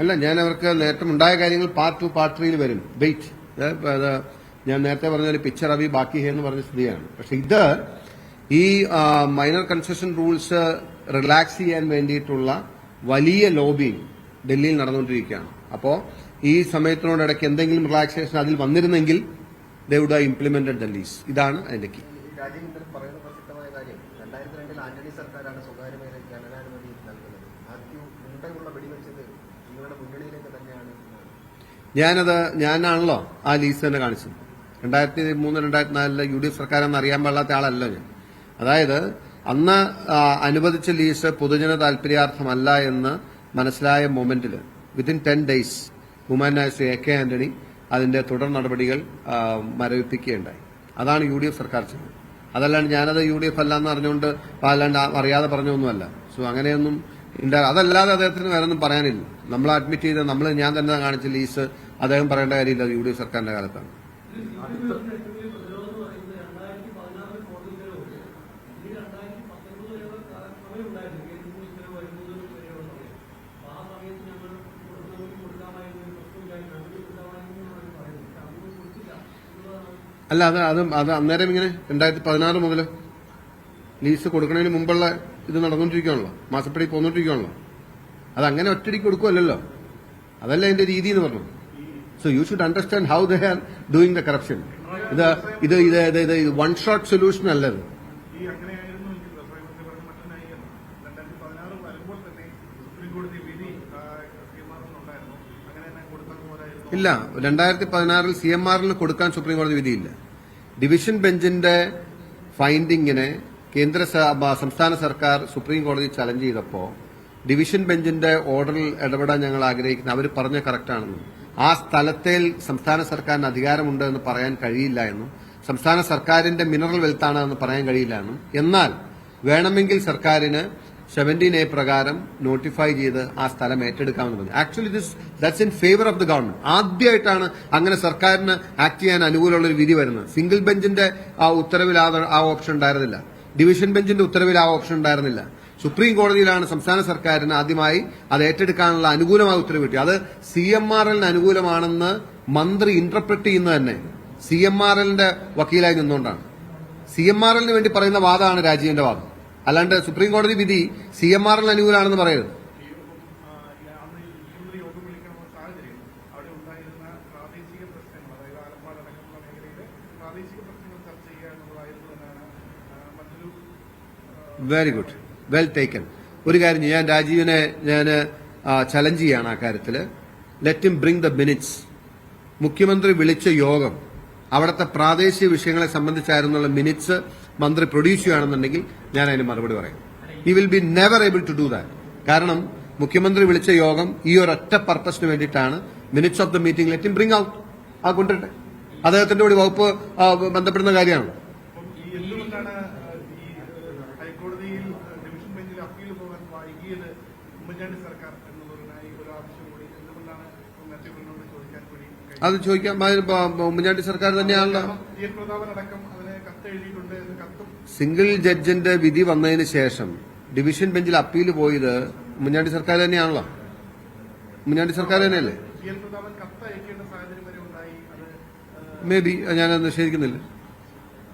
അല്ല ഞാൻ അവർക്ക് നേരത്തെ ഉണ്ടായ കാര്യങ്ങൾ പാർട്ട് ടു പാർട്ട് ത്രീയിൽ വരും. വെയിറ്റ് ഞാൻ നേരത്തെ പറഞ്ഞ പിക്ചർ അവി ബാക്കി ഹേ എന്ന് പറഞ്ഞ സ്ഥിതിയാണ്. പക്ഷെ ഇത് ഈ മൈനർ കൺസെഷൻ റൂൾസ് റിലാക്സ് ചെയ്യാൻ വേണ്ടിയിട്ടുള്ള വലിയ ലോബിങ് ഡൽഹിയിൽ നടന്നുകൊണ്ടിരിക്കുകയാണ്. അപ്പോ ഈ സമയത്തിനോടിടയ്ക്ക് എന്തെങ്കിലും റിലാക്സേഷൻ അതിൽ വന്നിരുന്നെങ്കിൽ ദേ വുഡ് ഇംപ്ലിമെന്റഡ് ലീസ് ഇതാണ് അതിന്റെ കീ രണ്ടായിരത്തി സർക്കാരാണ് സ്വകാര്യ മേഖലയ്ക്ക് ഖനനാനുമതി നൽകുന്നത്. ആദ്യം മുണ്ടയുള്ള വെടിവെച്ചത് ഞാനത് ഞാനാണല്ലോ ആ ലീസ് തന്നെ കാണിച്ചത്. രണ്ടായിരത്തി മൂന്ന് രണ്ടായിരത്തി നാലിൽ യു ഡി എഫ് സർക്കാരെന്ന് അറിയാൻ പാടില്ലാത്ത ആളല്ലോ ഞാൻ. അതായത് അന്ന് അനുവദിച്ച ലീസ് പൊതുജന താല്പര്യാർത്ഥമല്ല എന്ന് മനസ്സിലായ മൊമെന്റിൽ വിത്തിൻ ടെൻ ഡേയ്സ് ബഹുമാനായ ശ്രീ എ കെ ആന്റണി അതിന്റെ തുടർ നടപടികൾ മരവിപ്പിക്കുകയുണ്ടായി. അതാണ് യു ഡി എഫ് സർക്കാർ ചെയ്തത്. അതല്ലാണ്ട് ഞാനത് യു ഡി എഫ് അല്ല എന്ന് അറിഞ്ഞുകൊണ്ട് അല്ലാണ്ട് അറിയാതെ പറഞ്ഞൊന്നുമല്ല. സോ അങ്ങനെയൊന്നും അതല്ലാതെ അദ്ദേഹത്തിന് വേറെ ഒന്നും പറയാനില്ല. നമ്മൾ അഡ്മിറ്റ് ചെയ്ത് നമ്മൾ ഞാൻ തന്നെ കാണിച്ച ലീസ് അദ്ദേഹം പറയേണ്ട കാര്യമില്ല യു ഡി എഫ് സർക്കാരിന്റെ കാലത്താണ്. അല്ല അത് അത് അത് അന്നേരം ഇങ്ങനെ രണ്ടായിരത്തി പതിനാറ് മുതൽ ലീസ് കൊടുക്കുന്നതിന് മുമ്പുള്ള ഇത് നടന്നുകൊണ്ടിരിക്കുകയാണല്ലോ. മാസപ്പടി പോന്നുകൊണ്ടിരിക്കുകയാണല്ലോ അത് അങ്ങനെ ഒറ്റടിക്ക് കൊടുക്കുമല്ലോ അതല്ല എന്റെ രീതി എന്ന് പറഞ്ഞു. So you should understand how they are doing the corruption ഇത് ഇത് ഇത് ഇത് വൺ ഷോട്ട് സൊല്യൂഷൻ അല്ലത്. ഇല്ല. രണ്ടായിരത്തി പതിനാറിൽ സി എം ആറിന് കൊടുക്കാൻ സുപ്രീം കോടതി വിധിയില്ല. ഡിവിഷൻ ബെഞ്ചിന്റെ ഫൈൻഡിങ്ങിനെ കേന്ദ്ര സംസ്ഥാന സർക്കാർ സുപ്രീം കോടതി ചലഞ്ച് ചെയ്തപ്പോൾ ഡിവിഷൻ ബെഞ്ചിന്റെ ഓർഡറിൽ ഇടപെടാൻ ഞങ്ങൾ ആഗ്രഹിക്കുന്ന. അവർ പറഞ്ഞ കറക്റ്റാണെന്നും ആ സ്ഥലത്തിൽ സംസ്ഥാന സർക്കാരിന് അധികാരമുണ്ട് എന്ന് പറയാൻ കഴിയില്ല എന്നും സംസ്ഥാന സർക്കാരിന്റെ മിനറൽ വെൽത്താണ് എന്ന് പറയാൻ കഴിയില്ല എന്നും. എന്നാൽ വേണമെങ്കിൽ സർക്കാരിന് സെവന്റീൻ എ പ്രകാരം നോട്ടിഫൈ ചെയ്ത് ആ സ്ഥലം ഏറ്റെടുക്കാമെന്ന് പറഞ്ഞു. Actually this that's in favour of the government ആദ്യമായിട്ടാണ് അങ്ങനെ സർക്കാരിന് ആക്ട് ചെയ്യാൻ അനുകൂലമുള്ള ഒരു വിധി വരുന്നത്. സിംഗിൾ ബെഞ്ചിന്റെ ആ ഉത്തരവിൽ ആ ഓപ്ഷൻ ഉണ്ടായിരുന്നില്ല. ഡിവിഷൻ ബെഞ്ചിന്റെ ഉത്തരവിൽ ആ ഓപ്ഷൻ ഉണ്ടായിരുന്നില്ല. സുപ്രീം കോടതിയിലാണ് സംസ്ഥാന സർക്കാരിന് ആദ്യമായി അത് ഏറ്റെടുക്കാനുള്ള അനുകൂലമായ ഉത്തരവ് കിട്ടി അത് സി എം ആർ എല്ലിന് അനുകൂലമാണെന്ന് മന്ത്രി ഇന്റർപ്രറ്റ് ചെയ്യുന്നത് തന്നെ. സി എം ആർ എല്ലിന്റെ വക്കീലായി നിന്നുകൊണ്ടാണ്. സി എം ആർ എല്ലിന് വേണ്ടി പറയുന്ന വാദമാണ് രാജീവിന്റെ വാദം. അല്ലാണ്ട് സുപ്രീം കോടതി വിധി സി എം ആർ എല്ലിന് അനുകൂലമാണെന്ന് പറയരുത്. പ്രാദേശിക പ്രശ്നങ്ങൾ അതായത് പ്രാദേശിക പ്രശ്നങ്ങൾ ചർച്ച വെരി ഗുഡ് വെൽ ടേക്കൻ ഒരു കാര്യം. ഞാൻ രാജീവിനെ ഞാൻ ചലഞ്ച് ചെയ്യാണ് ആ കാര്യത്തിൽ let him bring the minutes മുഖ്യമന്ത്രി വിളിച്ച യോഗം. അവിടുത്തെ പ്രാദേശിക വിഷയങ്ങളെ സംബന്ധിച്ചായിരുന്നുള്ള മിനിറ്റ്സ് മന്ത്രി പ്രൊഡ്യൂസ് ചെയ്യുകയാണെന്നുണ്ടെങ്കിൽ ഞാൻ അതിന് മറുപടി പറയും. He will be never able to do that കാരണം മുഖ്യമന്ത്രി വിളിച്ച യോഗം ഈ ഒരൊറ്റ പർപ്പസിന് വേണ്ടിയിട്ടാണ്. Minutes of the meeting let him bring out ആ കൊണ്ടുവരട്ടെ. അദ്ദേഹത്തിന്റെ കൂടി വകുപ്പ് ബന്ധപ്പെടുന്ന കാര്യമാണ് ഹൈക്കോടതിയിൽ ഡിവിഷൻ ബെഞ്ചിൽ അപ്പീൽ പോകാൻ വൈകിയത് ഉമ്മൻചാണ്ടി സർക്കാർ എന്നുള്ളതിനായി ഒരു ആവശ്യം കൂടി എന്തുകൊണ്ടാണ് ചോദിക്കാൻ കൂടി? അത് ചോദിക്കാം അത് ഇപ്പൊ ഉമ്മൻചാണ്ടി സർക്കാർ തന്നെയാണല്ലോ. അടക്കം അതിന് കത്തും. സിംഗിൾ ജഡ്ജിന്റെ വിധി വന്നതിന് ശേഷം ഡിവിഷൻ ബെഞ്ചിൽ അപ്പീൽ പോയത് ഉമ്മൻചാണ്ടി സർക്കാർ തന്നെയാണല്ലോ. ഉമ്മൻചാണ്ടി സർക്കാർ തന്നെയല്ലേ? മേ ബി ഞാൻ നിഷേധിക്കുന്നില്ല.